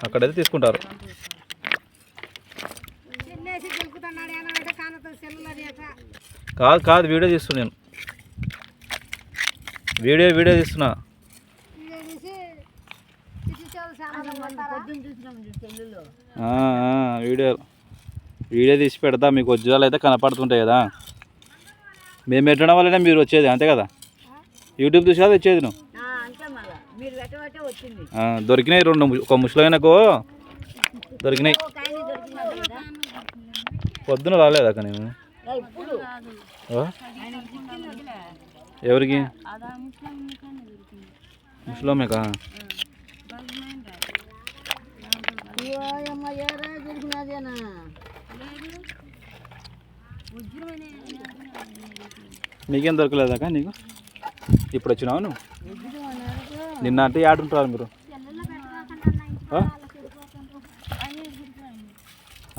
అక్కడైతే తీసుకుంటారు. కాదు కాదు వీడియో తీస్తున్నా నేను. వీడియో వీడియో తీస్తున్నా. వీడియో వీడియో తీసి పెడతా మీకు ఉద్యోగాలు అయితే కనపడుతుంటాయి కదా. మేము పెట్టడం వల్లనే మీరు వచ్చేది అంతే కదా? యూట్యూబ్ చూసి కదా వచ్చేది నువ్వు అంతే మళ్ళా మీరు పెట్టబట్టే వచ్చింది ఆ, దొరికినాయి రెండు ఒక ముసలైనకు దొరికినాయి. పొద్దున రాలేదు అక్క నేను? ఎవరికి? దొరికినదేనా నీకేం దొరకలేదాక నీకు? ఇప్పుడు వచ్చినావు నువ్వు? నిన్న అంటే ఆడుంటారు మీరు?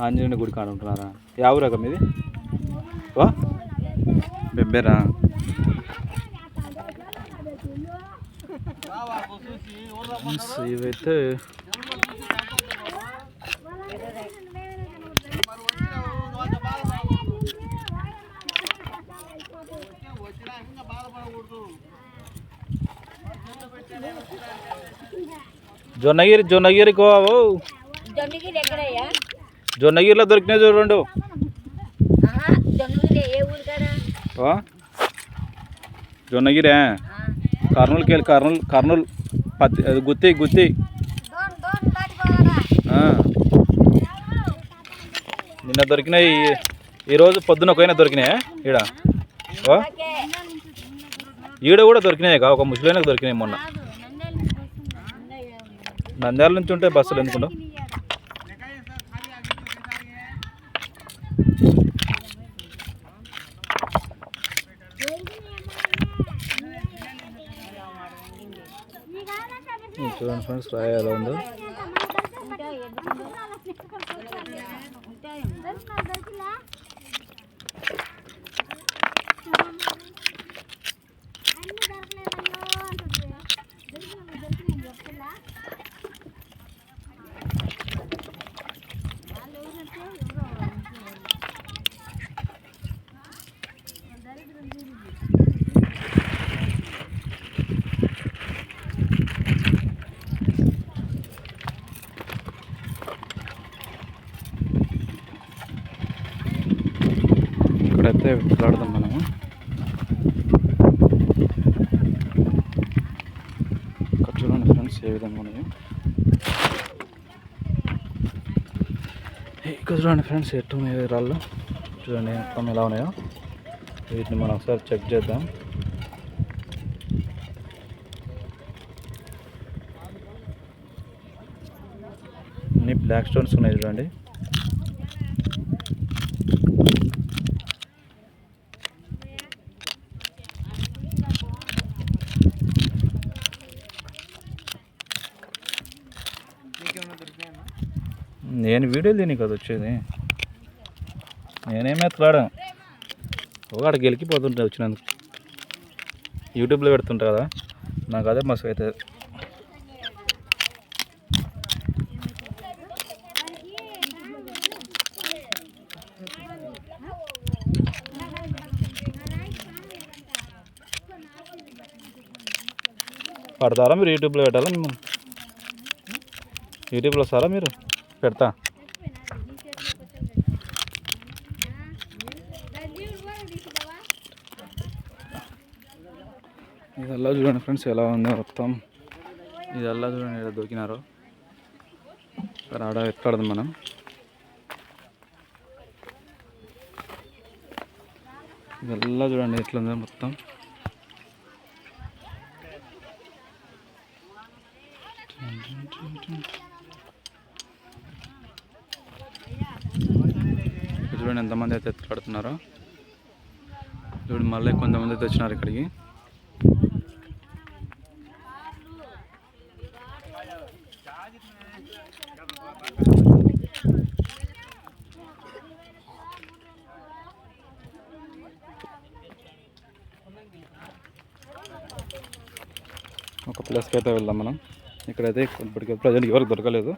ఆంజనేయుని గుడికి ఆడుంటున్నారా యా ఊరక మీది? బెబ్బేరా. ఇవైతే జొన్నగిరి జొన్నగిరి కో ఓ. జొన్నగిరి ఎక్కడయ్యా జొన్నగిరిలో దొరికినాయి చూడండు ఆహా, జొన్నగిరి ఏ ఊరు కదా ఓ జొన్నగిరే కర్నూలుకి వెళ్ళి కర్నూలు కర్నూలు పత్తి అది గుత్తి గుత్తి దోన్ దోన్ దాటిపోవాలా ఆ. నిన్న దొరికినాయి ఈ- ఈరోజు పొద్దున ఒకైనా దొరికినాయి ఈడ ఓ ఈడ కూడా దొరికినాయి కా ఒక ముసలినకు దొరికినాయి మొన్న నంద్యాల నుంచి ఉంటే బస్సులు ఎందుకుంటావు చూడండి ఫ్రెండ్స్ రాయ ఎలా ఉందో. ఇక్కడైతే వెళ్ళాడదాం మనము. ఇక్కడ చూడండి ఫ్రెండ్స్ ఏ విధంగా ఉన్నాయో. ఇక్కడ చూడండి ఫ్రెండ్స్ ఎటు ఉన్నాయి రాళ్ళు? చూడండి మొత్తం ఎలా ఉన్నాయో. వీటిని మనం ఒకసారి చెక్ చేద్దాం. అన్ని బ్లాక్ స్టోన్స్ ఉన్నాయి చూడండి. నేను వీడియో తిని కదా వచ్చేది. నేనేమి ఎత్తలాడా ఒకటి గెలికిపోతుంటే వచ్చినందుకు. యూట్యూబ్లో పెడుతుంటా కదా. నాకు అదే మస్తు అవుతుంది. పడతారా మీరు యూట్యూబ్లో పెట్టాలా మిమ్మల్ని? యూట్యూబ్లో వస్తారా మీరు? పెడతా. ఇదల్లా చూడండి ఫ్రెండ్స్ ఎలా ఉందో మొత్తం. ఇదల్లా చూడండి దొరికినారు. ఇక్కడ ఆడ ఎక్కడదు మనం? ఇదల్లా చూడండి ఎట్లుందో మొత్తం. చూడండి ఎంతమంది అయితే ఎత్తుపడుతున్నారో చూడండి మళ్ళీ కొంతమంది అయితే వచ్చినారు ఇక్కడికి. ఒక ప్లేస్కి అయితే వెళ్దాం మనం. ఇక్కడైతే ఇప్పటికి ప్రజెంట్ ఎవరికి దొరకలేదు.